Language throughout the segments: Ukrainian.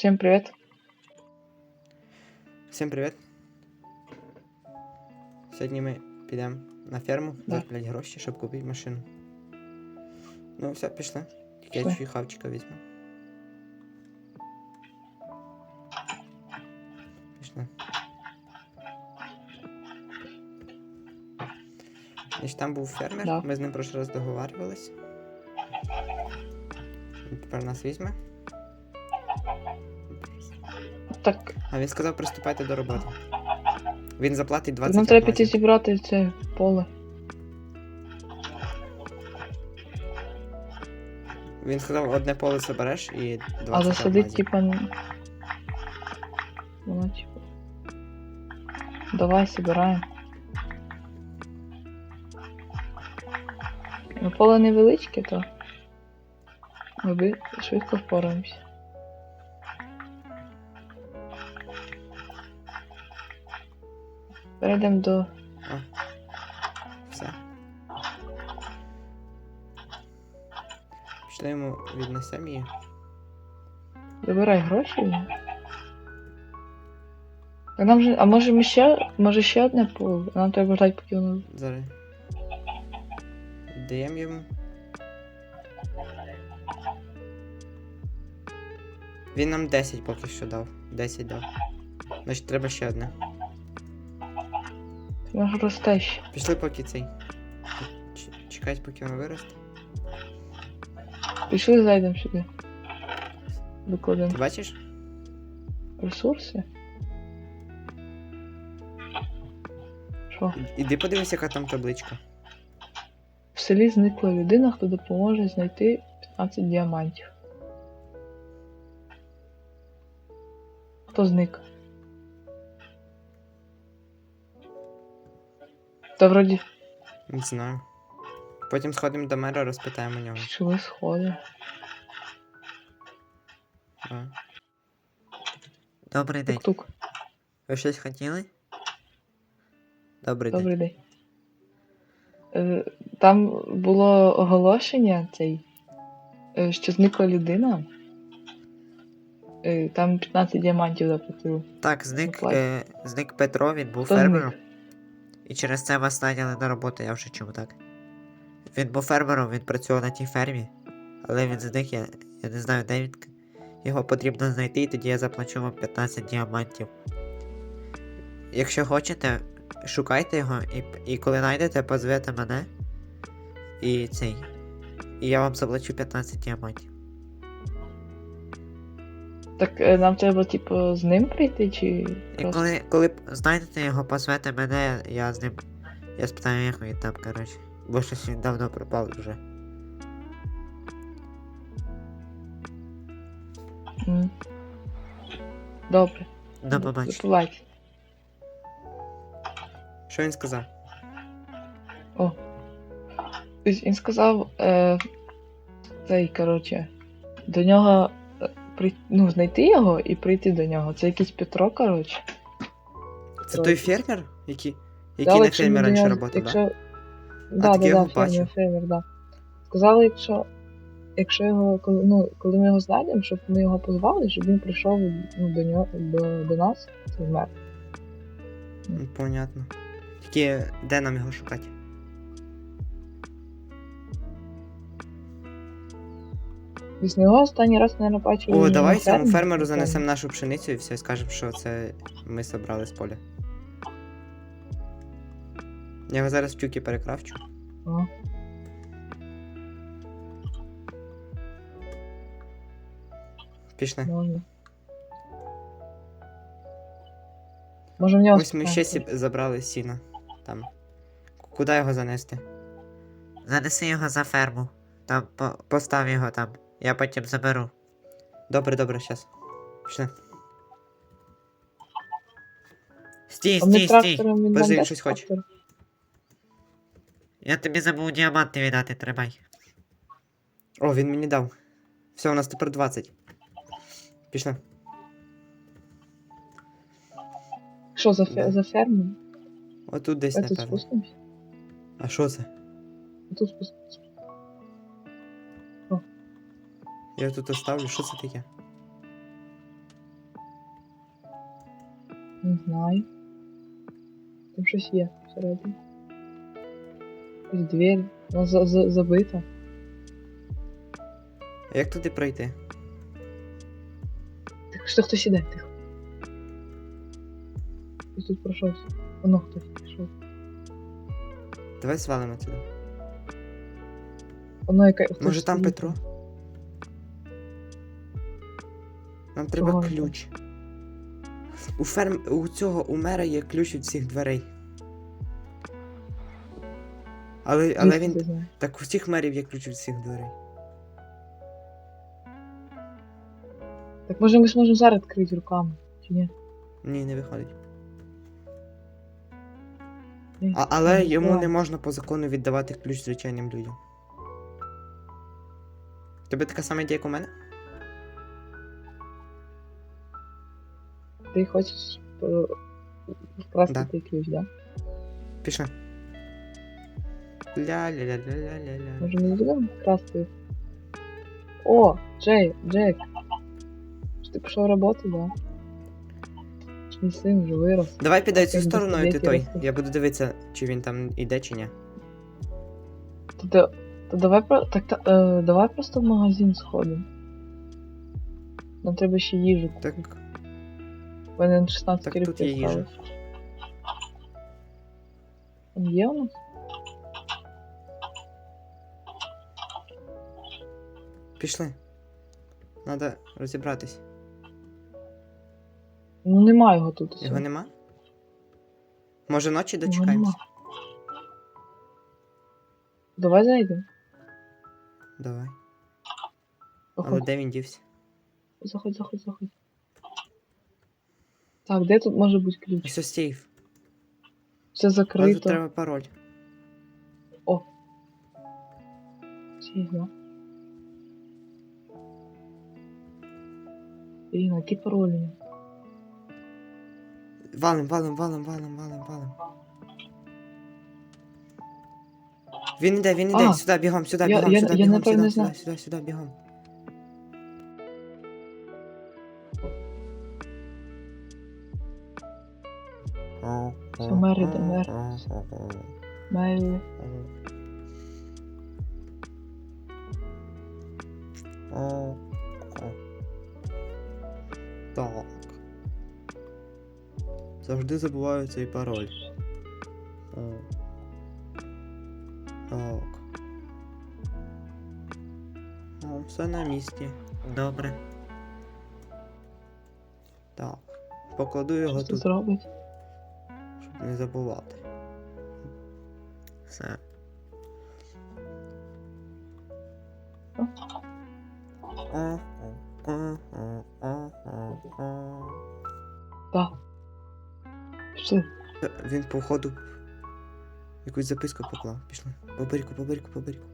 Всім привіт. Всім привіт. Сьогодні ми підемо на ферму Да. заробляти гроші, щоб купити машину. Ну, все, пішли. Тільки я чуть хавчика візьму. Пішли. Значить, там був фермер, Да. ми з ним прошлий раз договарювались. Він тепер нас візьме. Так, А він сказав, приступайте до роботи. Він заплатить 20 нам треба піти зібрати це поле. Він сказав, одне поле забереш і 20 А засадить, типа. Воно, типа. Давай собираємо. Ну, поле невеличке, то. Ми швидко впораємося. Перейдемо до. Все. Пішли йому віднесемо її. Забирай гроші. А нам же. А може ми ще. Може ще одне поле? А Нам треба ждати, поки воно. Зараз. Даємо йому. Він нам 10 поки що дав. 10 дав. Значить, треба ще одне. Воно ж. Пішли поки цей. Ч- Чекать, поки воно виросте. Пішли зайдемо сюди. Викладемо Ти бачиш? ресурси. Що? Іди подивись, яка там табличка. В селі зникла людина, хто допоможе знайти 15 діамантів. Хто зник? Та вроді Не знаю. Потім сходимо до мера, розпитаємо нього. пішли сходи. А. Добрий день. Тук-тук. Ви щось хотіли? Добрий, Добрий день. Е, Там було оголошення цей, е, що зникла людина. Е, Там 15 діамантів заплатили. Так, зник, е, зник Петро, він був Хто фермером. І через це вас наняли на роботу, я вже чув так. Він був фермером, він працював на тій фермі, але він зник, я, я не знаю, де він. Його потрібно знайти, і тоді я заплачу вам 15 діамантів. Якщо хочете, шукайте його, і, і коли знайдете, позвете мене. І цей. І я вам заплачу 15 діамантів. Так е, нам треба, типу, з ним прийти чи. І просто? коли, коли знайдете його, позвете мене, я з ним. Я спитаю, як він там, коротше. Бо щось він давно пропав вже. Добре. До побачення. Побачення. Що він сказав? О. Він сказав, е, цей, коротше, до нього при... ну, знайти його і прийти до нього. Це якийсь Петро, коротше. Це той фермер, який, Да, який на фермі раніше працював, якщо... да? Да, так да, я да, фермер, фермер, да. Сказали, якщо, якщо його, коли, ну, коли ми його знайдемо, щоб ми його позвали, щоб він прийшов ну, до, нього, до, до нас, це вмер. Понятно. Тільки де нам його шукати? Після його останній раз, мабуть, бачив. О, давай на цьому фермі, фермеру занесемо нашу пшеницю і все, скажемо, що це ми собрали з поля. Я його зараз в тюки перекрафчу. Ага. Пішли. Можна. Може в нього Ось ми ще сіб- забрали сіно. Там. Куди його занести? Занеси його за ферму. Там по- постав його там. Я потім заберу. Добре, добре, щас. Пішли. Стій, стій, стій. він щось трактор? Я тобі забув діаманти віддати, тримай. О, він мені дав. Все, у нас тепер 20. Пішли. Що за, фе... за ферму? Отут десь, Ми тут напевно. А що це? Тут спустимося. Я тут оставлю, що це таке? Не знаю. Там щось є всередині. Якась двері. Вона за- за- забита. А як туди пройти? Так що хтось іде, тихо. Хтось тут пройшовся. Воно хтось пішов. Давай свалимо туди. Воно хтось Може там. Петро? Нам треба Чого ключ. У ферм. у цього у мера є ключ від всіх дверей. Але, але він. Так у всіх мерів є ключ від всіх дверей. Так може ми зможемо зараз відкрити руками, чи ні? Ні, не виходить. Ні. А, але йому не можна по закону віддавати ключ звичайним людям. Тебе така сама ідея, як у мене? Ти хочеш е, вкрасти Да. той ключ, да? Пішли. Ля-ля-ля-ля-ля-ля-ля. Може ми будемо вкрасти? О, Джей, Джек. Ж ти пішов роботи, да? Ж Мій син вже вирос. Давай підай цю і ти той. Я буду дивитися, чи він там іде, чи ні. То, да- то давай. Так, та, е, давай просто в магазин сходимо. Нам треба ще їжу Так, купити. У мене 16 Так, тут є їжа. Там є у нас? пішли. Надо розібратись. Ну нема його тут. усе. Його нема? Може ночі Його дочекаємось? нема. Давай зайдемо. Давай. Але Заходь, де він дівся? заходь, заходь, заходь. Так, де тут може бути ключ? Ось сейф. Все Але тут закрито. треба пароль. Всі, да? Блін, які паролі? Валим, валим, валим, валим, валим, валим. Він іде, він іде, А, сюди, бігом, сюди, я- бігом, я- сюди, я, бігом, напевно, сюди, знаю. сюди, сюди, сюди, бігом. Все, мер іде, мер. Майлі. Так. Завжди забуваю цей пароль. Так. О, все на місці. Добре. Так. Покладу його Що тут, зробить? Не забувати. Все. Так. Пішли. Він, походу, якусь записку поклав. Пішли. Поберіку, поберіку, поберіку.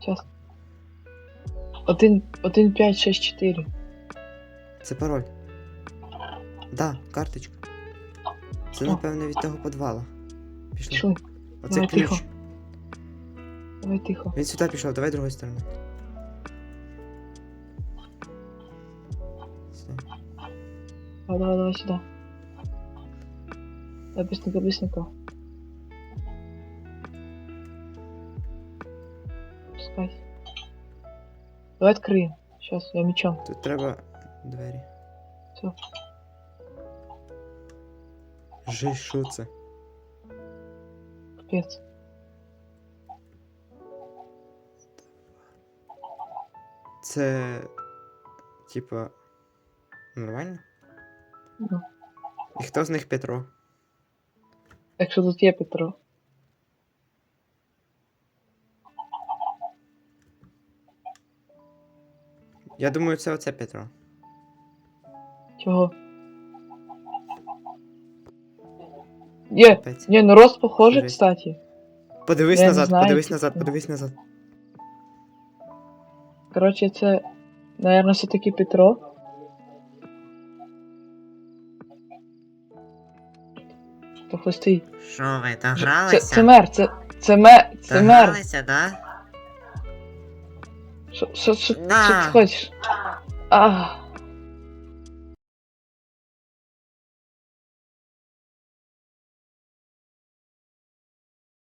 Час. Один, один, п'ять, шесть, чотири. Це пароль. Да, карточка. Це, напевно, від того подвала. Пішли. Пішли. Оце Давай ключ. тихо. Давай тихо. Він сюди пішов, давай другої сторони. Все. Давай, давай, давай сюди. Давай быстренько, быстренько. Пускай. Давай откроем. Сейчас, я мечом. Тут треба двері. Все. Жи, що це? Капец. Це. Типа. Нормально? Ну. І хто з них Петро? Якщо тут є Петро. Я думаю, це оце Петро. Чого? Є! Капець. Ні, ну рост похожий, Жесть. кстати. Подивись Я не назад, знаю, подивись типу. назад, подивись назад. Коротше, це, наверное, все-таки Петро. То хвостий. Що ви, Це, це мер, це, це мер, це мер. да? Що, що, що, що На. ти хочеш? А,